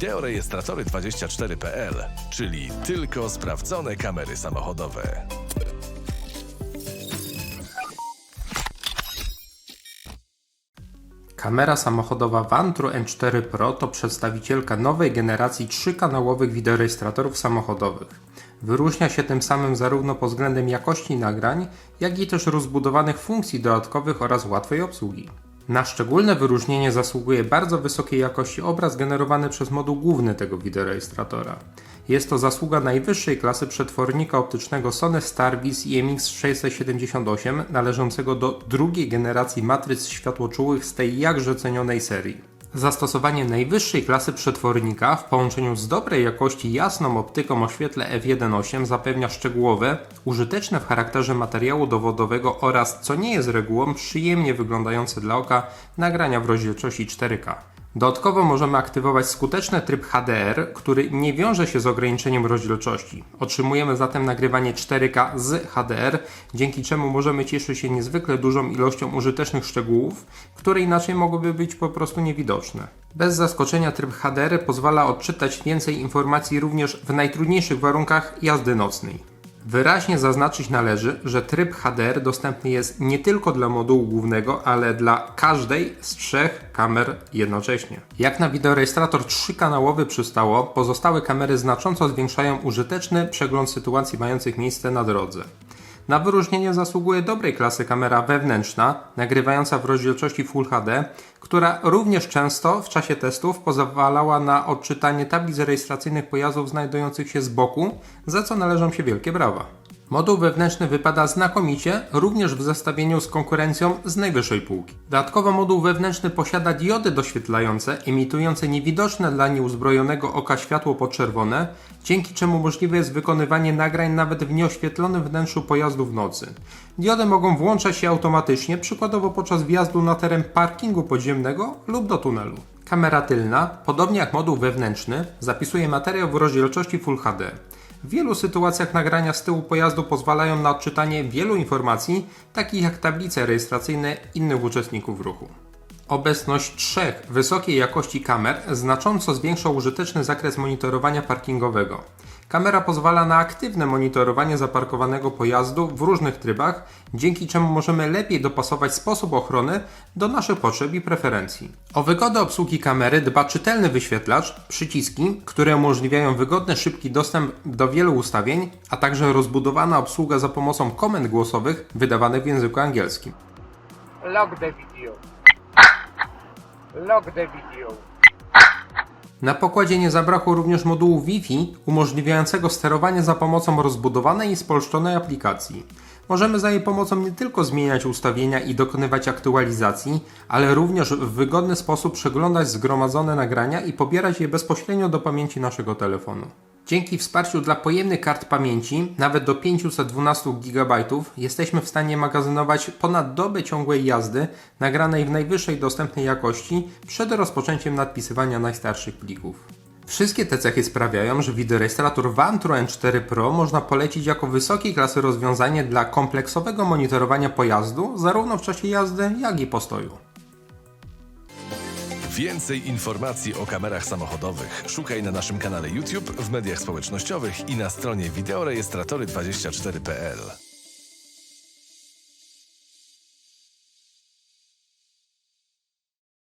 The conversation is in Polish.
wideorejestratory24.pl, czyli tylko sprawdzone kamery samochodowe. Kamera samochodowa Vantro M4 Pro to przedstawicielka nowej generacji trzykanałowych wideorejestratorów samochodowych. Wyróżnia się tym samym zarówno pod względem jakości nagrań, jak i też rozbudowanych funkcji dodatkowych oraz łatwej obsługi. Na szczególne wyróżnienie zasługuje bardzo wysokiej jakości obraz generowany przez moduł główny tego wideorejestratora. Jest to zasługa najwyższej klasy przetwornika optycznego Sony Starvis IMX678 należącego do drugiej generacji matryc światłoczułych z tej jakże cenionej serii. Zastosowanie najwyższej klasy przetwornika w połączeniu z dobrej jakości jasną optyką o świetle f1.8 zapewnia szczegółowe, użyteczne w charakterze materiału dowodowego oraz, co nie jest regułą, przyjemnie wyglądające dla oka nagrania w rozdzielczości 4K. Dodatkowo możemy aktywować skuteczny tryb HDR, który nie wiąże się z ograniczeniem rozdzielczości. Otrzymujemy zatem nagrywanie 4K z HDR, dzięki czemu możemy cieszyć się niezwykle dużą ilością użytecznych szczegółów, które inaczej mogłyby być po prostu niewidoczne. Bez zaskoczenia tryb HDR pozwala odczytać więcej informacji również w najtrudniejszych warunkach jazdy nocnej. Wyraźnie zaznaczyć należy, że tryb HDR dostępny jest nie tylko dla modułu głównego, ale dla każdej z trzech kamer jednocześnie. Jak na wideorejestrator trzykanałowy przystało, pozostałe kamery znacząco zwiększają użyteczny przegląd sytuacji mających miejsce na drodze. Na wyróżnienie zasługuje dobrej klasy kamera wewnętrzna, nagrywająca w rozdzielczości Full HD, która również często w czasie testów pozwalała na odczytanie tablic rejestracyjnych pojazdów znajdujących się z boku, za co należą się wielkie brawa. Moduł wewnętrzny wypada znakomicie, również w zestawieniu z konkurencją z najwyższej półki. Dodatkowo moduł wewnętrzny posiada diody doświetlające, emitujące niewidoczne dla nieuzbrojonego oka światło podczerwone, dzięki czemu możliwe jest wykonywanie nagrań nawet w nieoświetlonym wnętrzu pojazdu w nocy. Diody mogą włączać się automatycznie, przykładowo podczas wjazdu na teren parkingu podziemnego lub do tunelu. Kamera tylna, podobnie jak moduł wewnętrzny, zapisuje materiał w rozdzielczości Full HD. W wielu sytuacjach nagrania z tyłu pojazdu pozwalają na odczytanie wielu informacji, takich jak tablice rejestracyjne innych uczestników ruchu. Obecność trzech wysokiej jakości kamer znacząco zwiększa użyteczny zakres monitorowania parkingowego. Kamera pozwala na aktywne monitorowanie zaparkowanego pojazdu w różnych trybach, dzięki czemu możemy lepiej dopasować sposób ochrony do naszych potrzeb i preferencji. O wygodę obsługi kamery dba czytelny wyświetlacz, przyciski, które umożliwiają wygodny, szybki dostęp do wielu ustawień, a także rozbudowana obsługa za pomocą komend głosowych wydawanych w języku angielskim. Lock the video. Lock the video. Na pokładzie nie zabrakło również modułu Wi-Fi umożliwiającego sterowanie za pomocą rozbudowanej i spolszczonej aplikacji. Możemy za jej pomocą nie tylko zmieniać ustawienia i dokonywać aktualizacji, ale również w wygodny sposób przeglądać zgromadzone nagrania i pobierać je bezpośrednio do pamięci naszego telefonu. Dzięki wsparciu dla pojemnych kart pamięci, nawet do 512 GB, jesteśmy w stanie magazynować ponad dobę ciągłej jazdy nagranej w najwyższej dostępnej jakości przed rozpoczęciem nadpisywania najstarszych plików. Wszystkie te cechy sprawiają, że wideorejestrator Vantro N4 Pro można polecić jako wysokiej klasy rozwiązanie dla kompleksowego monitorowania pojazdu zarówno w czasie jazdy, jak i postoju. Więcej informacji o kamerach samochodowych szukaj na naszym kanale YouTube, w mediach społecznościowych i na stronie wideorejestratory24.pl.